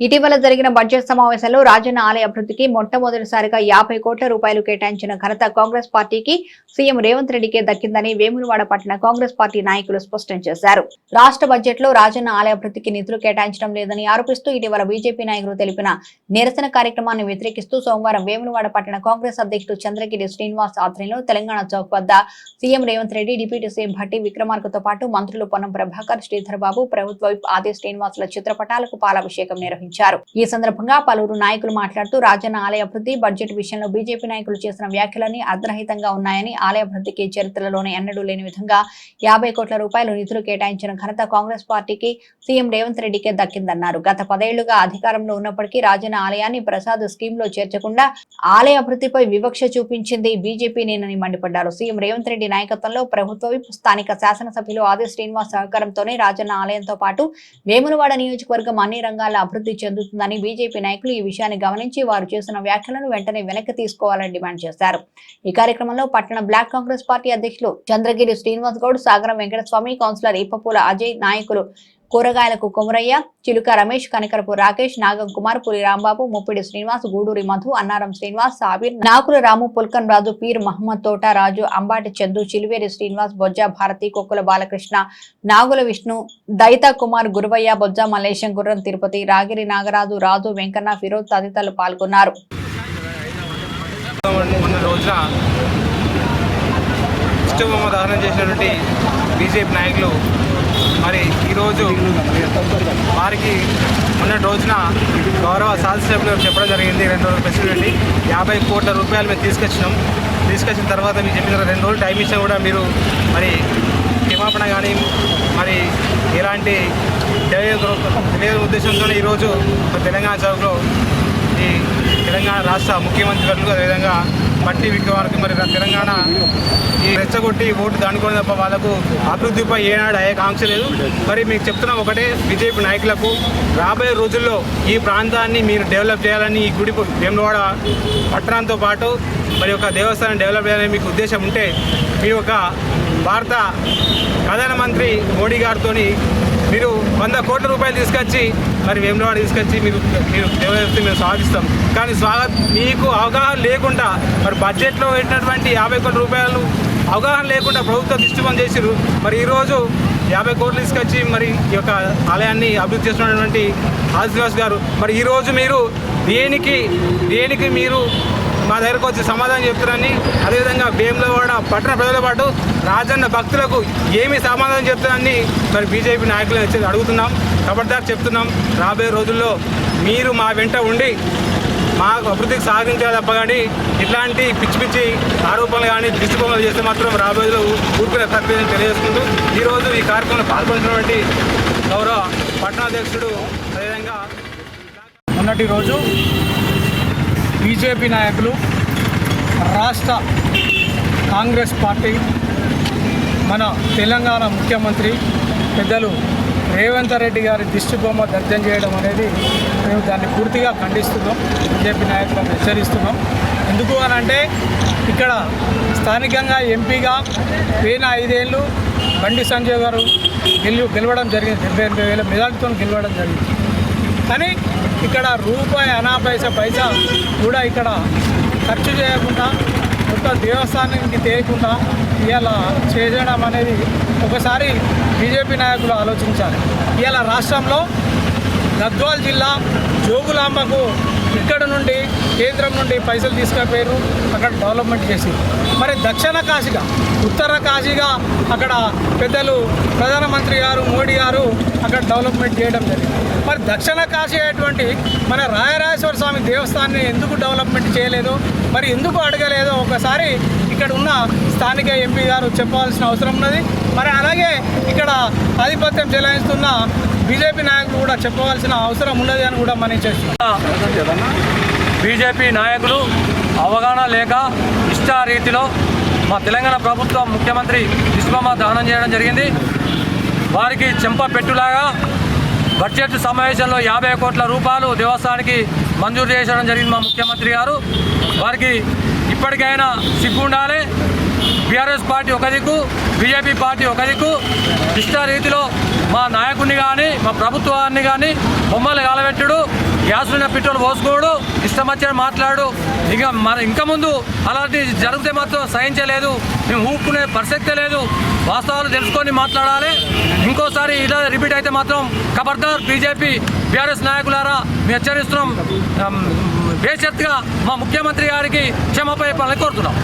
ఇటీవల జరిగిన బడ్జెట్ సమావేశంలో రాజన్న ఆలయ అభివృద్ధికి మొట్టమొదటిసారిగా యాభై కోట్ల రూపాయలు కేటాయించిన ఘనత కాంగ్రెస్ పార్టీకి సీఎం రేవంత్ రెడ్డికే దక్కిందని వేములవాడ పట్టణ కాంగ్రెస్ పార్టీ నాయకులు స్పష్టం చేశారు. రాష్ట్ర బడ్జెట్లో రాజన్న ఆలయ అభివృద్ధికి నిధులు కేటాయించడం లేదని ఆరోపిస్తూ ఇటీవల బీజేపీ నాయకులు తెలిపిన నిరసన కార్యక్రమాన్ని వ్యతిరేకిస్తూ సోమవారం వేములవాడ పట్టణ కాంగ్రెస్ అధ్యక్షుడు చంద్రగిరి శ్రీనివాస్ ఆధ్వర్యంలో తెలంగాణ చౌక్ వద్ద CM Revanth Reddy deputy CM Bhatti విక్రమార్కతో పాటు మంత్రులు పొన్నం ప్రభాకర్ శ్రీధర్ బాబు ప్రభుత్వ విప్ ఆది శ్రీనివాసుల చిత్రపటాలకు పాలాభిషేకం నిర్వహించారు. ఈ సందర్భంగా పలువురు నాయకులు మాట్లాడుతూ రాజన్న ఆలయ అభివృద్ధి బడ్జెట్ విషయంలో బీజేపీ నాయకులు చేసిన వ్యాఖ్యలని అర్ధరహితంగా ఉన్నాయని ఆలయ అభివృద్ధికి చరిత్రలోనే ఎన్నడూ లేని విధంగా యాభై కోట్ల రూపాయలు నిధులు కేటాయించిన ఘనత కాంగ్రెస్ పార్టీకి సీఎం రేవంత్ రెడ్డికే దక్కిందన్నారు. గత పదేళ్ళుగా అధికారంలో ఉన్నప్పటికీ రాజన్న ఆలయాన్ని ప్రసాద్ స్కీమ్లో చేర్చకుండా ఆలయ అభివృద్ధిపై వివక్ష చూపించింది బీజేపీనేనని మండిపడ్డారు. సీఎం రేవంత్ రెడ్డి నాయకత్వంలో ప్రభుత్వ స్థానిక శాసనసభ్యులు ఆది శ్రీనివాస్ సహకారంతోనే రాజన్న ఆలయంతో పాటు వేములవాడ నియోజకవర్గం అన్ని రంగాల అభివృద్ధి చెందుతుందని బీజేపీ నాయకులు ఈ విషయాన్ని గమనించి వారు చేసిన వ్యాఖ్యలను వెంటనే వెనక్కి తీసుకోవాలని డిమాండ్ చేశారు. ఈ కార్యక్రమంలో పట్టణ బ్లాక్ కాంగ్రెస్ పార్టీ అధ్యక్షులు చంద్రగిరి శ్రీనివాస్ గౌడ్ సాగరం వెంకటస్వామి కౌన్సిలర్ ఇప్పపూల అజయ్ నాయకులు కూరగాయలకు కొమరయ్య చిలుక రమేష్ కనకరపు రాకేష్ నాగం కుమార్ పులి రాంబాబు ముప్పిడి శ్రీనివాస్ గూడూరి మధు అన్నారం శ్రీనివాస్ సాబీర్ నాకుల రాము పుల్కన్ రాజు పీర్ మహమ్మద్ తోట రాజు అంబాటి చందు చిలువేరి శ్రీనివాస్ బొజ్జా భారతి కొక్కుల బాలకృష్ణ నాగుల విష్ణు దైత కుమార్ గురువయ్య బొజ్జా మల్లేశం గుర్రం తిరుపతి రాగిరి నాగరాజు రాజు వెంకన్న ఫిరోజ్ తదితరులు పాల్గొన్నారు. దహనం చేసినటువంటి బీజేపీ నాయకులు మరి ఈరోజు వారికి మొన్నటి రోజున గౌరవ శాసనసభ్యులు చెప్పడం జరిగింది. రెండు రోజులు ప్రెసిడెంట్ యాభై కోట్ల రూపాయలు మేము తీసుకొచ్చినాం. తీసుకొచ్చిన తర్వాత మీకు చెప్పిన రెండు రోజులు టైం ఇచ్చినా కూడా మీరు మరి క్షమాపణ కానీ మరి ఇలాంటి తెలియని ఉద్దేశంతో ఈరోజు తెలంగాణ చౌక్లో ఈ తెలంగాణ రాష్ట్ర ముఖ్యమంత్రి గారు అదేవిధంగా మట్టి విక్రమార్కి మరి తెలంగాణ ఈ రెచ్చగొట్టి ఓటు దానుకోవడం తప్ప వాళ్ళకు అభివృద్ధిపై ఏనాడు అయ్యే కాంక్ష లేదు. మరి మీకు చెప్తున్న ఒకటే బీజేపీ నాయకులకు రాబోయే రోజుల్లో ఈ ప్రాంతాన్ని మీరు డెవలప్ చేయాలని ఈ గుడి వేములవాడ పట్టణంతో పాటు మరి ఒక దేవస్థానం డెవలప్ చేయాలని మీకు ఉద్దేశం ఉంటే మీ యొక్క భారత ప్రధానమంత్రి మోడీ గారితో మీరు వంద కోట్ల రూపాయలు తీసుకొచ్చి మరి వేములవాడ తీసుకొచ్చి మీరు మీరు దేవదత్తి మేము స్వాగతిస్తాం కానీ స్వాగత్ మీకు అవగాహన లేకుండా మరి బడ్జెట్లో పెట్టినటువంటి యాభై కోట్ల రూపాయలు అవగాహన లేకుండా ప్రభుత్వం దృష్టిపం చేసిరు మరి ఈరోజు యాభై కోట్లు తీసుకొచ్చి మరి ఈ యొక్క ఆలయాన్ని అభివృద్ధి చేస్తున్నటువంటి ఆదివాస్ గారు. మరి ఈరోజు మీరు దేనికి దేనికి మీరు మా దగ్గరకు వచ్చి సమాధానం చెప్తారని అదేవిధంగా భీమలవాడ పట్టణ ప్రజల పాటు రాజన్న భక్తులకు ఏమి సమాధానం చెప్తారని మరి బీజేపీ నాయకులు వచ్చి అడుగుతున్నాం. ఖబర్దార్ చెప్తున్నాం. రాబోయే రోజుల్లో మీరు మా వెంట ఉండి మా అభివృద్ధికి సాధించాలి తప్ప కానీ ఇట్లాంటి పిచ్చి పిచ్చి ఆరోపణలు కానీ దృష్టికోణాలు చేస్తే మాత్రం రాబోయే రోజుల్లో ఊరుకునే తప్పేదని తెలియజేసుకుంటూ ఈరోజు ఈ కార్యక్రమంలో పాల్గొంటున్నటువంటి గౌరవ పట్టణాధ్యక్షుడు అదేవిధంగా మొన్నటి రోజు బీజేపీ నాయకులు రాష్ట్ర కాంగ్రెస్ పార్టీ మన తెలంగాణ ముఖ్యమంత్రి పెద్దలు రేవంత్ రెడ్డి గారి దిష్టిబొమ్మ బొమ్మ చేయడం అనేది మేము దాన్ని పూర్తిగా ఖండిస్తున్నాం. బీజేపీ నాయకులను హెచ్చరిస్తున్నాం. ఎందుకు అని అంటే ఇక్కడ స్థానికంగా ఎంపీగా పోయిన ఐదేళ్ళు బండి సంజయ్ గారు గెలు గెలవడం జరిగింది. డెబ్బై ఎనభై వేల మెజార్టీతో గెలవడం జరిగింది. కానీ ఇక్కడ రూపాయి అనా పైసా పైసా కూడా ఇక్కడ ఖర్చు చేయకుండా మొత్తం దేవస్థానానికి తేయకుండా ఇలా చేయడం అనేది ఒకసారి బీజేపీ నాయకులు ఆలోచించాలి. ఇలా రాష్ట్రంలో గద్వాల్ జిల్లా జోగులాంబకు ఇక్కడ నుండి కేంద్రం నుండి పైసలు తీసుకుపోయారు అక్కడ డెవలప్మెంట్ చేసి మరి దక్షిణ కాశీగా ఉత్తర కాశీగా అక్కడ పెద్దలు ప్రధానమంత్రి గారు మోడీ గారు అక్కడ డెవలప్మెంట్ చేయడం జరిగింది. మరి దక్షిణ కాశీ అటువంటి మన రాయరాజేశ్వర స్వామి దేవస్థానాన్ని ఎందుకు డెవలప్మెంట్ చేయలేదు? మరి ఎందుకు అడగలేదో? ఒకసారి ఇక్కడ ఉన్న స్థానిక ఎంపీ గారు చెప్పాల్సిన అవసరం ఉన్నది. మరి అలాగే ఇక్కడ ఆధిపత్యం చెలాయిస్తున్న బీజేపీ నాయకులు కూడా చెప్పవలసిన అవసరం ఉన్నది అని కూడా మనం చేస్తున్నాం. బీజేపీ నాయకులు అవగాహన లేక ఇష్టారీతిలో మా తెలంగాణ ప్రభుత్వం ముఖ్యమంత్రి విశ్వమ్మ దహనం చేయడం జరిగింది. వారికి చెంప పెట్టులాగా బడ్జెట్ సమావేశంలో యాభై కోట్ల రూపాయలు దేవస్థానానికి మంజూరు చేయడం జరిగింది మా ముఖ్యమంత్రి గారు. వారికి ఇప్పటికైనా సిగ్గు ఉండాలి. బీఆర్ఎస్ పార్టీ ఒక దిక్కు బీజేపీ పార్టీ ఒక దిక్కు. ఇష్ట రీతిలో మా నాయకుడిని కానీ మా ప్రభుత్వాన్ని కానీ బొమ్మలు కాలబెట్టుడు గ్యాస్ మీద పెట్రోల్ పోసుకోడు. ఇష్టం వచ్చిన మాట్లాడు. ఇక మన ఇంకా ముందు అలాంటి జరిగితే మాత్రం సహించలేదు. మేము ఊపుకునే ప్రసక్తే లేదు. వాస్తవాలు తెలుసుకొని మాట్లాడాలి. ఇంకోసారి ఇలా రిపీట్ అయితే మాత్రం ఖబర్దార్ బీజేపీ బీఆర్ఎస్ నాయకులారా మేము హెచ్చరిస్తున్నాం. ఆమ్, మా ముఖ్యమంత్రి గారికి క్షమాపణ కోరుతున్నాం.